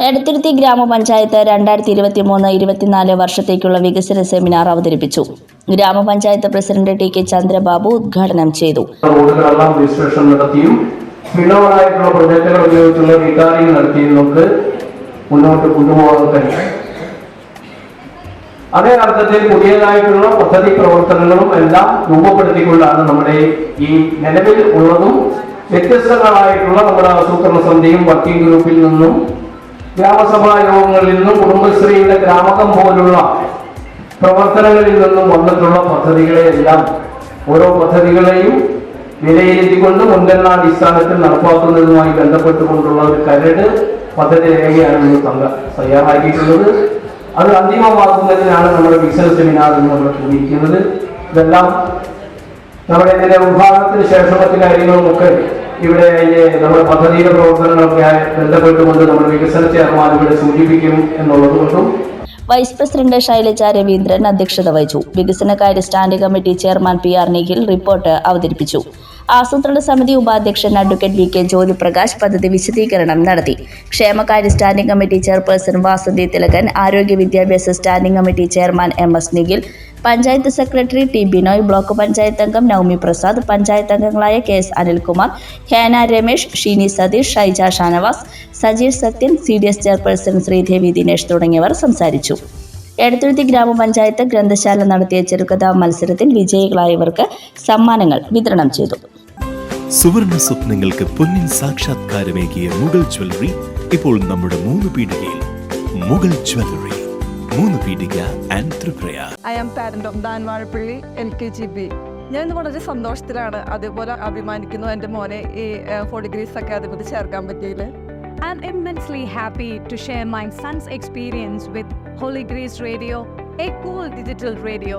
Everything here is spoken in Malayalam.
എടത്തിരുത്തി ഗ്രാമപഞ്ചായത്ത് രണ്ടായിരത്തി ഇരുപത്തി മൂന്ന് ഇരുപത്തിനാല് വർഷത്തേക്കുള്ള വികസന സെമിനാർ അവതരിപ്പിച്ചു. ഗ്രാമപഞ്ചായത്ത് പ്രസിഡന്റ് ടി കെ ചന്ദ്രബാബു ഉദ്ഘാടനം ചെയ്തു. ഉപയോഗിച്ചുള്ള മുന്നോട്ട് അതേ അർത്ഥത്തിൽ പുതിയതായിട്ടുള്ള പദ്ധതി പ്രവർത്തനങ്ങളും എല്ലാം രൂപപ്പെടുത്തിക്കൊണ്ടാണ് നമ്മുടെ ഈ നിലവിൽ ഉള്ളതും വ്യത്യസ്തങ്ങളായിട്ടുള്ള നമ്മുടെ ആസൂത്രണ സമിതിയും വർക്കിംഗ് ഗ്രൂപ്പിൽ നിന്നും ഗ്രാമസഭാ യോഗങ്ങളിൽ നിന്നും കുടുംബശ്രീയുടെ ഗ്രാമകം പോലുള്ള പ്രവർത്തനങ്ങളിൽ നിന്നും വന്നിട്ടുള്ള പദ്ധതികളെ എല്ലാം ഓരോ പദ്ധതികളെയും വിലയിരുത്തിക്കൊണ്ട് മുൻഗണനാടിസ്ഥാനത്തിൽ നടപ്പാക്കുന്നതുമായി ബന്ധപ്പെട്ടുകൊണ്ടുള്ള ഒരു കരട് പദ്ധതി രേഖയാണ് ഇന്ന് തങ്ക തയ്യാറാക്കിയിട്ടുള്ളത്. അത് അന്തിമമാക്കുന്നതിനാണ് നമ്മുടെ ബിസിനസ് സെമിനാർ എന്ന് നമ്മൾ കൂടിയിരിക്കുന്നത്. ഇതെല്ലാം നമ്മുടെ ഇതിന്റെ വിഭാഗത്തിന് ശേഷമുള്ള കാര്യങ്ങളും ഒക്കെ ഇവിടെ അതിന്റെ നമ്മുടെ പദ്ധതിയുടെ പ്രവർത്തനങ്ങളൊക്കെ ബന്ധപ്പെട്ടുകൊണ്ട് നമ്മുടെ വികസന ചെയർമാൻ ഇവിടെ സൂചിപ്പിക്കും എന്നുള്ളത് കൊണ്ടും വൈസ് പ്രസിഡന്റ് ശൈലജ രവീന്ദ്രൻ അധ്യക്ഷത വഹിച്ചു. വികസനകാര്യ standing committee chairman P R Nikhil report അവതരിപ്പിച്ചു. ആസൂത്രണ സമിതി ഉപാധ്യക്ഷൻ അഡ്വക്കേറ്റ് വി കെ ജ്യോതിപ്രകാശ് പദ്ധതി വിശദീകരണം നടത്തി. ക്ഷേമകാര്യ standing committee chairperson Vasanthi Thilakan ആരോഗ്യ വിദ്യാഭ്യാസ standing committee chairman M S Nikhil panchayat secretary T Binoy block panchayat അംഗം നവമി പ്രസാദ് പഞ്ചായത്ത് അംഗങ്ങളായ K S Anilkumar Hena Ramesh Sheeni Satheesh Shaija Shanavas Sajeer Sathyan C D S chairperson Sreedevi Dinesh തുടങ്ങിയവർ സംസാരിച്ചു. എടത്തുരുത്തി ഗ്രാമപഞ്ചായത്ത് ഗ്രന്ഥശാല നടത്തിയ ചെറുകഥാ മത്സരത്തിൽ വിജയികളായവർക്ക് സമ്മാനങ്ങൾ വിതരണം ചെയ്തു. സുവർണ സ്വപ്നങ്ങൾക്ക് പൊന്നിൻ സാക്ഷാത്കാരമേകിയ മുഗൾ ജ്വല്ലറി ഇപ്പോൾ നമ്മുടെ മൂന്ന് പീടികയിൽ. മുഗൾ ജ്വല്ലറി മൂന്ന് പീടിക and Tripura I am parent of Dan Vazhappally L K G B ഞാൻ ഇന്ന് വളരെ സന്തോഷത്തിലാണ് അതേപോലെ അഭിമാനിക്കുന്നു എന്റെ മോനെ ഈ ഫോർ ഡിഗ്രീസ് അക്കാദമിയിൽ ചേർക്കാൻ പറ്റിയില്ല I'm immensely happy to share my son's experience with Holy Grace radio a cool digital radio.